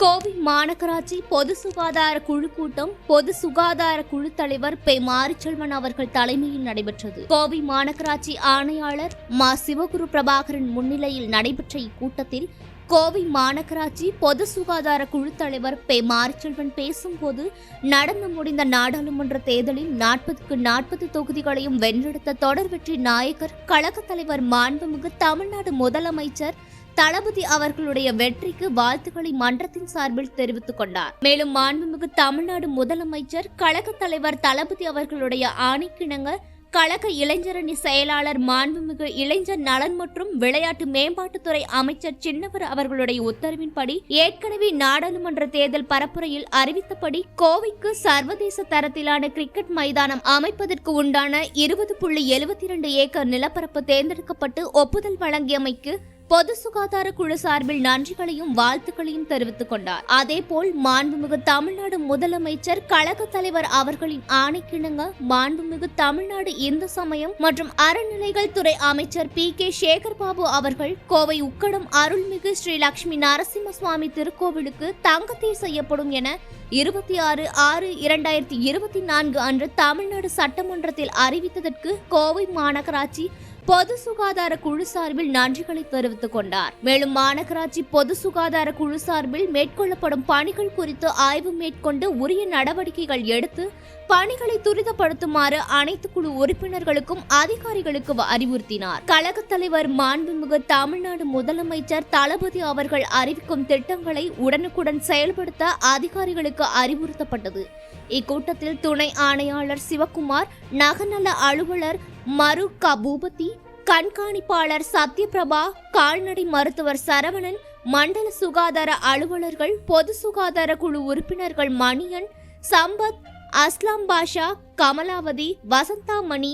கோவை மாநகராட்சி பொது சுகாதார குழு கூட்டம் பொது சுகாதார குழு தலைவர் பெ. மாரிச்செல்வன் அவர்கள் தலைமையில் நடைபெற்றது. கோவை மாநகராட்சி ஆணையாளர் மா. சிவகுரு பிரபாகரன் முன்னிலையில் நடைபெற்ற இக்கூட்டத்தில் கோவை மாநகராட்சி பொது சுகாதார குழு தலைவர் பெ. மாரிச்செல்வன் பேசும்போது நடந்து முடிந்த நாடாளுமன்ற தேர்தலில் நாற்பதுக்கு நாற்பது தொகுதிகளையும் வென்றெடுத்த தொடர் வெற்றி நாயகர் கழகத் தலைவர் மாண்புமிகு தமிழ்நாடு முதலமைச்சர் தளபதி அவர்களுடைய வெற்றிக்கு வாழ்த்துக்களை மன்றத்தின் சார்பில் தெரிவித்துக் கொண்டார். மேலும் மாண்புமிகு தமிழ்நாடு முதலமைச்சர் கழக தலைவர் தளபதி அவர்களுடைய ஆணைக்கிணங்க கழக இளைஞரணி செயலாளர் மாண்புமிகு இளைஞர் நலன் மற்றும் விளையாட்டு மேம்பாட்டுத்துறை அமைச்சர் சின்னவர் அவர்களுடைய உத்தரவின்படி ஏற்கனவே நாடாளுமன்ற தேர்தல் பரப்புரையில் அறிவித்தபடி கோவைக்கு சர்வதேச தரத்திலான கிரிக்கெட் மைதானம் அமைப்பதற்கு உண்டான இருபது புள்ளி எழுபத்தி இரண்டு ஏக்கர் நிலப்பரப்பு தேர்ந்தெடுக்கப்பட்டு ஒப்புதல் வழங்கியமைக்கு பொது சுகாதார குழு சார்பில் நன்றிகளையும் வாழ்த்துக்களையும் தெரிவித்துக் கொண்டார். அதேபோல் மாண்புமிகு தமிழ்நாடு முதலமைச்சர் கழக தலைவர் அவர்களின் ஆணைக்கிணங்க மாண்புமிகு தமிழ்நாடு இந்து சமயம் மற்றும் அறநிலைகள் துறை அமைச்சர் பி. கே. சேகர்பாபு அவர்கள் கோவை உக்கடம் அருள்மிகு ஸ்ரீ லட்சுமி நரசிம்ம சுவாமி திருக்கோவிலுக்கு தங்கத்தீர் செய்யப்படும் என இருபத்தி ஆறு ஆறு இரண்டாயிரத்தி இருபத்தி நான்கு அன்று தமிழ்நாடு சட்டமன்றத்தில் அறிவித்ததற்கு கோவை மாநகராட்சி பொது சுகாதார குழு சார்பில் நன்றிகளை தெரிவித்துக் கொண்டார். மேலும் மாநகராட்சி பொது சுகாதார குழு சார்பில் மேற்கொள்ளப்படும் பணிகள் குறித்து ஆய்வு மேற்கொண்டு உரிய நடவடிக்கைகள் எடுத்து பணிகளை துரிதப்படுத்துமாறு அனைத்து குழு உறுப்பினர்களுக்கும் அதிகாரிகளுக்கு அறிவுறுத்தினார். கழக தலைவர் மாண்புமிகு தமிழ்நாடு முதலமைச்சர் தளபதி அவர்கள் அறிவிக்கும் திட்டங்களை உடனுக்குடன் செயல்படுத்த அதிகாரிகளுக்கு அறிவுறுத்தப்பட்டது. இக்கூட்டத்தில் துணை ஆணையாளர் சிவக்குமார் நகநல அலுவலர் மரு கபூபதி கண்காணிப்பாளர் சத்யபிரபா கால்நடை மருத்துவர் சரவணன் மண்டல சுகாதார அலுவலர்கள் பொது சுகாதார குழு உறுப்பினர்கள் மணியன் சம்பத் அஸ்லாம் பாஷா கமலாவதி வசந்தாமணி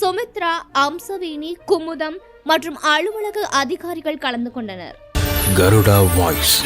சுமித்ரா அம்சவேணி குமுதம் மற்றும் அலுவலக அதிகாரிகள் கலந்து கொண்டனர். கருடா வாய்ஸ்.